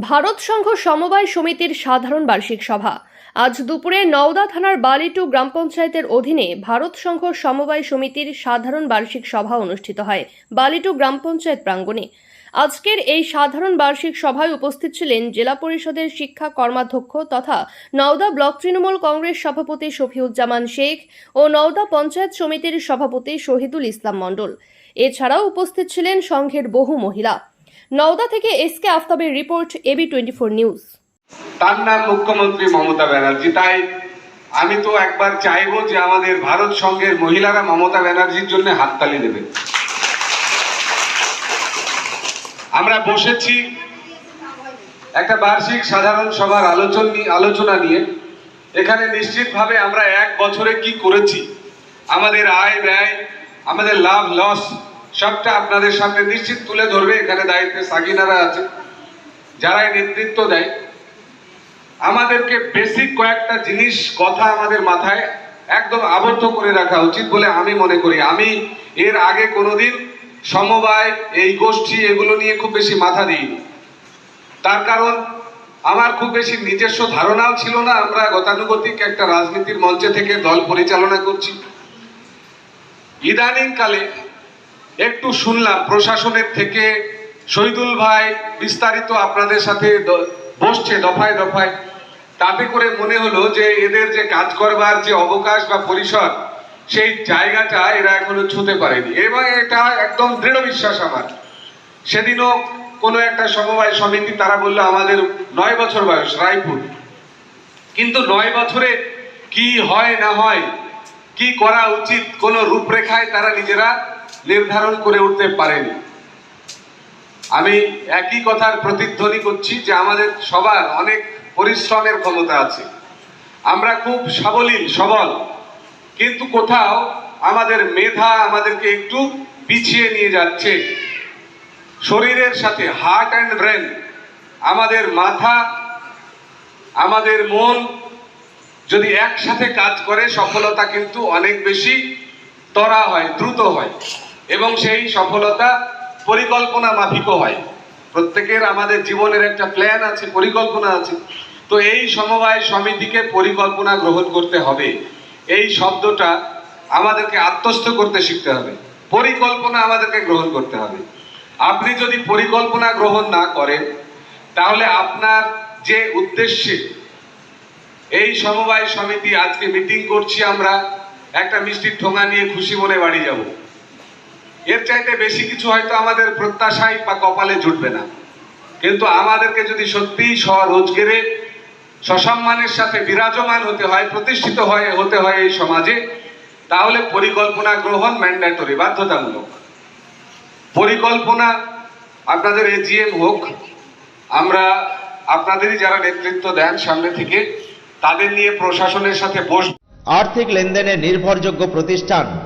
ভারত সংঘ সমবায় সমিতির সাধারণ বার্ষিক সভা। আজ দুপুরে নওদা থানার বালিটু গ্রাম পঞ্চায়েতের অধীনে ভারত সংঘ সমবায় সমিতির সাধারণ বার্ষিক সভা অনুষ্ঠিত হয় বালিটু গ্রাম পঞ্চায়েত প্রাঙ্গণে। আজকের এই সাধারণ বার্ষিক সভায় উপস্থিত ছিলেন জেলা পরিষদের শিক্ষা কর্মাধ্যক্ষ তথা নওদা ব্লক তৃণমূল কংগ্রেস সভাপতি শফিউজ্জামান শেখ ও নওদা পঞ্চায়েত সমিতির সভাপতি শহীদুল ইসলাম মণ্ডল। এছাড়াও উপস্থিত ছিলেন সংঘের বহু মহিলা। নওদা থেকে S K আফতাবের report AB twenty four news. তার নাম মুখ্যমন্ত্রী মমতা ব্যানার্জি, তাই আমি তো একবার চাইব যে আমাদের ভারত সংঘের মহিলারা মমতা ব্যানার্জির জন্য হাততালি দেবে। আমরা বসেছি একটা বার্ষিক সাধারণ সভার আলোচনা আলোচনা নিয়ে। এখানে নিশ্চিতভাবে আমরা এক বছরে কি করেছি? আমাদের আয় ব্যয়, আমাদের লাভ লস সবটা আপনাদের সামনে নিশ্চিত তুলে ধরবে, এখানে দায়িত্বে সাকিনারা আছে, যারাই নেতৃত্ব দেয়। আমাদেরকে বেসিক কয়েকটা জিনিস, কথা আমাদের মাথায় একদম আবদ্ধ করে রাখা উচিত বলে আমি মনে করি। আমি এর আগে কোনোদিন সমবায়, এই গোষ্ঠী এগুলো নিয়ে খুব বেশি মাথা দিইনি। তার কারণ, আমার খুব বেশি নিজস্ব ধারণাও ছিল না। আমরা গতানুগতিক একটা রাজনীতির মঞ্চে থেকে দল পরিচালনা করছি। ইদানিং কালে একটু শুনলাম, প্রশাসনের থেকে শহীদুল ভাই বিস্তারিত আপনাদের সাথে বসছে দফায় দফায়। তাতে করে মনে হলো যে এদের যে কাজ করবার যে অবকাশ বা পরিসর, সেই জায়গাটা এরা এখনও ছুঁতে পারেনি। এবং এটা একদম দৃঢ় বিশ্বাস আমার। সেদিনও কোনো একটা সমবায় সমিতি, তারা বলল আমাদের নয় বছর বয়স, রায়পুর। কিন্তু নয় বছরে কি হয় না হয়, কি করা উচিত, কোনো রূপরেখায় তারা নিজেরা নির্ধারণ করে উঠতে পারেনি। আমি একই কথার প্রতিধ্বনি করছি যে আমাদের সবার অনেক পরিশ্রমের ক্ষমতা আছে। আমরা খুব সাবলীল, সবল। কিন্তু কোথাও আমাদের মেধা আমাদেরকে একটু পিছিয়ে নিয়ে যাচ্ছে। শরীরের সাথে হার্ট অ্যান্ড ব্রেন আমাদের মাথা, আমাদের মন যদি একসাথে কাজ করে, সফলতা কিন্তু অনেক বেশি, তরা হয়, দ্রুত হয়। এবং সেই সফলতা পরিকল্পনা মাফিকও হয়। প্রত্যেকের আমাদের জীবনের একটা প্ল্যান আছে, পরিকল্পনা আছে। তো এই সমবায় সমিতিকে পরিকল্পনা গ্রহণ করতে হবে। এই শব্দটা আমাদেরকে আত্মস্থ করতে শিখতে হবে। পরিকল্পনা আমাদেরকে গ্রহণ করতে হবে। আপনি যদি পরিকল্পনা গ্রহণ না করেন, তাহলে আপনার যে উদ্দেশ্যে এই সমবায় সমিতি আজকে মিটিং করছি আমরা, একটা মিষ্টির ঠোঙা নিয়ে খুশি মনে বাড়ি যাব। এর চাইতে বেশি কিছু হয়তো আমাদের প্রত্যাশায় বা কপালে জুটবে না। কিন্তু আমাদেরকে যদি সত্যিই স্বরোজগারে, সসম্মানের সাথে বিরাজমান হতে হয়, প্রতিষ্ঠিত হয় হতে হয় এই সমাজে, তাহলে পরিকল্পনা গ্রহণ ম্যান্ডেটরি বাধ্যতামূলক। পরিকল্পনা আপনাদের এজিএম হোক, আমরা আপনাদেরই যারা নেতৃত্ব দেন সামনে থেকে, তাদের নিয়ে প্রশাসনের সাথে বস আর্থিক লেনদেনের নির্ভরযোগ্য প্রতিষ্ঠান